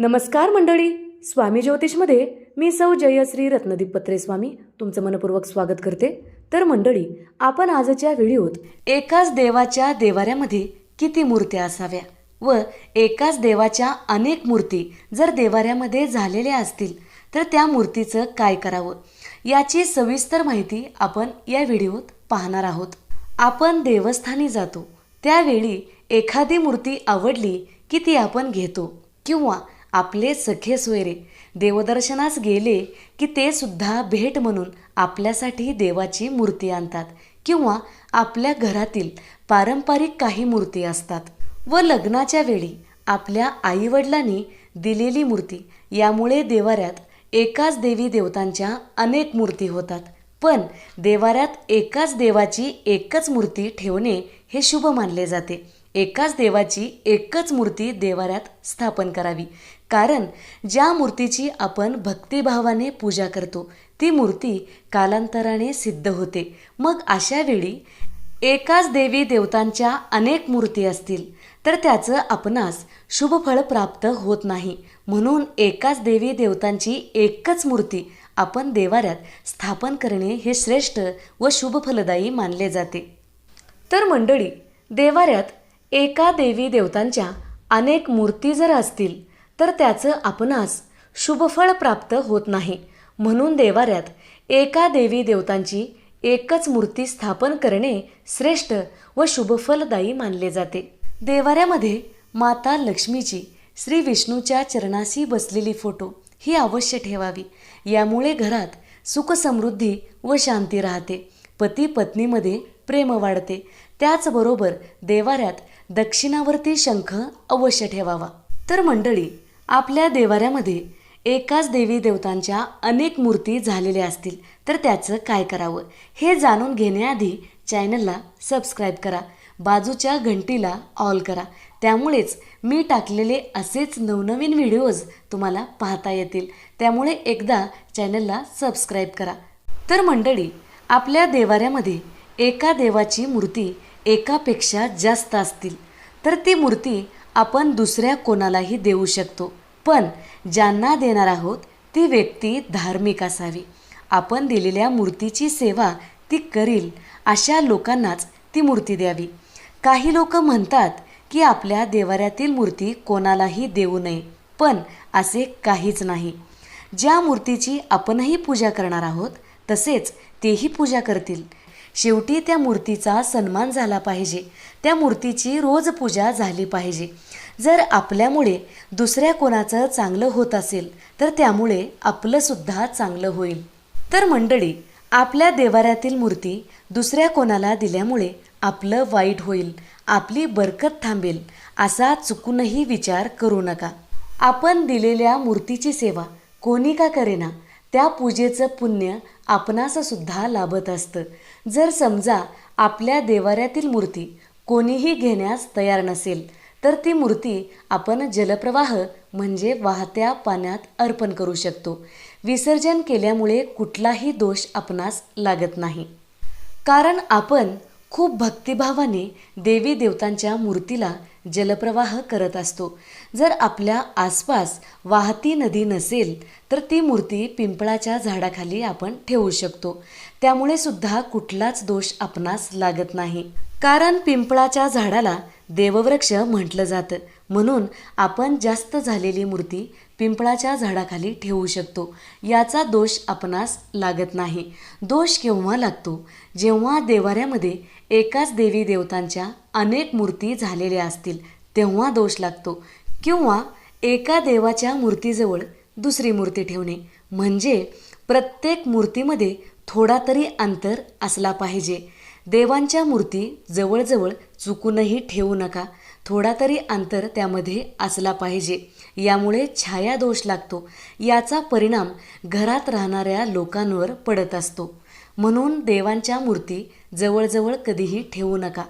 नमस्कार मंडळी स्वामी ज्योतिषमध्ये मी सौ जयश्री रत्नदीप पत्रे स्वामी तुमचं मनपूर्वक स्वागत करते. तर मंडळी आपण आजच्या व्हिडिओत एकाच देवाच्या देवाऱ्यामध्ये किती मूर्त्या असाव्या व एकाच देवाच्या अनेक मूर्ती जर देवाऱ्यामध्ये झालेल्या असतील तर त्या मूर्तीचं काय करावं? याची सविस्तर माहिती आपण या व्हिडिओत पाहणार आहोत. आपण देवस्थानी जातो. त्यावेळी एखादी मूर्ती आवडली की ती आपण घेतो किंवा आपले सखे सोयरे देवदर्शनास गेले की ते सुद्धा भेट म्हणून आपल्यासाठी देवाची मूर्ती आणतात किंवा आपल्या घरातील पारंपरिक काही मूर्ती असतात. व लग्नाच्या वेळी आपल्या आईवडिलांनी दिलेली मूर्ती यामुळे देवाऱ्यात एकाच देवी देवतांच्या अनेक मूर्ती होतात. पण देवाऱ्यात एकाच देवाची एकच मूर्ती ठेवणे हे शुभ मानले जाते. एकाच देवाची एकच मूर्ती देवाऱ्यात स्थापन करावी. कारण ज्या मूर्तीची आपण भक्तिभावाने पूजा करतो ती मूर्ती कालांतराने सिद्ध होते. मग अशा वेळी एकाच देवी देवतांच्या अनेक मूर्ती असतील तर त्याचं आपणास शुभफळ प्राप्त होत नाही. म्हणून एकाच देवी देवतांची एकच मूर्ती आपण देवाऱ्यात स्थापन करणे हे श्रेष्ठ व शुभफलदायी मानले जाते. तर मंडळी देवाऱ्यात एका देवी देवतांच्या अनेक मूर्ती जर असतील तर त्याचं आपणास शुभफळ प्राप्त होत नाही. म्हणून देवाऱ्यात एका देवी देवतांची एकच मूर्ती स्थापन करणे श्रेष्ठ व शुभफलदायी मानले जाते. देवाऱ्यामध्ये माता लक्ष्मीची श्री विष्णूच्या चरणाशी बसलेली फोटो ही अवश्य ठेवावी. यामुळे घरात सुखसमृद्धी व शांती राहते. पती पत्नीमध्ये प्रेम वाढते. त्याचबरोबर देवाऱ्यात दक्षिणावरती शंख अवश्य ठेवावा. तर मंडळी आपल्या देवाऱ्यामध्ये एकाच देवी देवतांच्या अनेक मूर्ती झालेल्या असतील तर त्याचं काय करावं? हे जाणून घेण्याआधी चॅनलला सबस्क्राईब करा. बाजूच्या घंटीला ऑल करा. त्यामुळेच मी टाकलेले असेच नवनवीन व्हिडिओज तुम्हाला पाहता येतील. त्यामुळे एकदा चॅनलला सबस्क्राईब करा. तर मंडळी आपल्या देवाऱ्यामध्ये एका देवाची मूर्ती एकापेक्षा जास्त असतील तर ती मूर्ती आपण दुसऱ्या कोणालाही देऊ शकतो. पण ज्यांना देणार आहोत ती व्यक्ती धार्मिक असावी. आपण दिलेल्या मूर्तीची सेवा ती करील अशा लोकांनाच ती मूर्ती द्यावी. काही लोक म्हणतात की आपल्या देवाऱ्यातील मूर्ती कोणालाही देऊ नये पण असे काहीच नाही. ज्या मूर्तीची आपणही पूजा करणार आहोत तसेच तेही पूजा करतील. शेवटी त्या मूर्तीचा सन्मान झाला पाहिजे. त्या मूर्तीची रोज पूजा झाली पाहिजे. जर आपल्यामुळे दुसऱ्या कोणाचं चांगलं होत असेल तर त्यामुळे आपलंसुद्धा चांगलं होईल. तर मंडळी आपल्या देवाऱ्यातील मूर्ती दुसऱ्या कोणाला दिल्यामुळे आपलं वाईट होईल आपली बरकत थांबेल असा चुकूनही विचार करू नका. आपण दिलेल्या मूर्तीची सेवा कोणी का करेना त्या पूजेचं पुण्य आपणाससुद्धा लाभत असतं. जर समजा आपल्या देवाऱ्यातील मूर्ती कोणीही घेण्यास तयार नसेल तर ती मूर्ती आपण जलप्रवाह म्हणजे वाहत्या पाण्यात अर्पण करू शकतो. विसर्जन केल्यामुळे कुठलाही दोष आपणास लागत नाही. कारण आपण खूप भक्तिभावाने देवी देवतांच्या मूर्तीला जलप्रवाह करत असतो. जर आपल्या आसपास वाहती नदी नसेल तर ती मूर्ती पिंपळाच्या झाडाखाली आपण ठेवू शकतो. त्यामुळे सुद्धा कुठलाच दोष आपणास लागत नाही. कारण पिंपळाच्या झाडाला देववृक्ष म्हटलं जातं. म्हणून आपण जास्त झालेली मूर्ती पिंपळाच्या झाडाखाली ठेवू शकतो. याचा दोष आपणास लागत नाही. दोष केव्हा लागतो? जेव्हा देवाऱ्यामध्ये एकाच देवी देवतांच्या अनेक मूर्ती झालेल्या असतील तेव्हा दोष लागतो. किंवा एका देवाच्या मूर्तीजवळ दुसरी मूर्ती ठेवणे. म्हणजे प्रत्येक मूर्तीमध्ये थोडा तरी अंतर असला पाहिजे. देवांच्या मूर्ती जवळजवळ चुकूनही ठेवू नका. थोडा तरी अंतर त्यामध्ये असला पाहिजे. यामुळे छाया दोष लागतो. याचा परिणाम घरात राहणाऱ्या लोकांवर पडत असतो. म्हणून देवांच्या मूर्ती जवळजवळ कधीही ठेवू नका.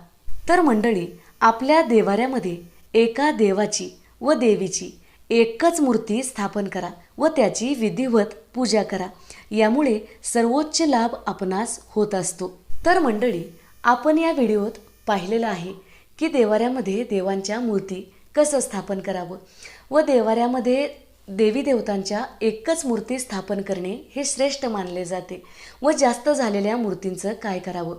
तर मंडळी आपल्या देवाऱ्यामध्ये एका देवाची व देवीची एकच मूर्ती स्थापन करा व त्याची विधिवत पूजा करा. यामुळे सर्वोच्च लाभ आपणास होत असतो. तर मंडळी आपण या व्हिडिओत पाहिलेलं आहे की देवाऱ्यामध्ये देवांच्या मूर्ती कसं स्थापन करावं व देवाऱ्यामध्ये देवी देवतांच्या एकच मूर्ती स्थापन करणे हे श्रेष्ठ मानले जाते व जास्त झालेल्या मूर्तींचं काय करावं?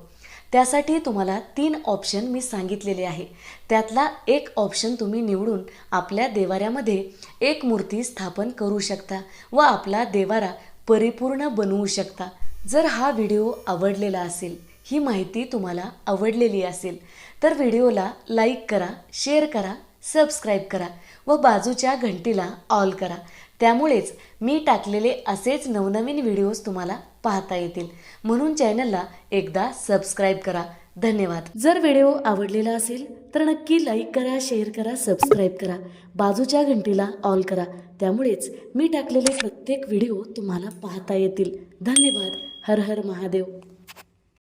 त्यासाठी तुम्हाला तीन ऑप्शन मी सांगितलेले आहे. त्यातला एक ऑप्शन तुम्ही निवडून आपल्या देवाऱ्यामध्ये एक मूर्ती स्थापन करू शकता व आपला देवारा परिपूर्ण बनवू शकता. जर हा व्हिडिओ आवडलेला असेल ही माहिती तुम्हाला आवडलेली असेल तर व्हिडिओला लाईक करा शेअर करा सबस्क्राईब करा व बाजूच्या घंटीला ऑल करा. त्यामुळेच मी टाकलेले असेच नवनवीन व्हिडिओज तुम्हाला पाहता येतील. म्हणून चॅनलला एकदा सबस्क्राईब करा. धन्यवाद. जर व्हिडिओ आवडलेला असेल तर नक्की लाईक करा शेअर करा सबस्क्राईब करा. बाजूच्या घंटीला ऑल करा. त्यामुळेच मी टाकलेले प्रत्येक व्हिडिओ तुम्हाला पाहता येतील. धन्यवाद. हर हर महादेव.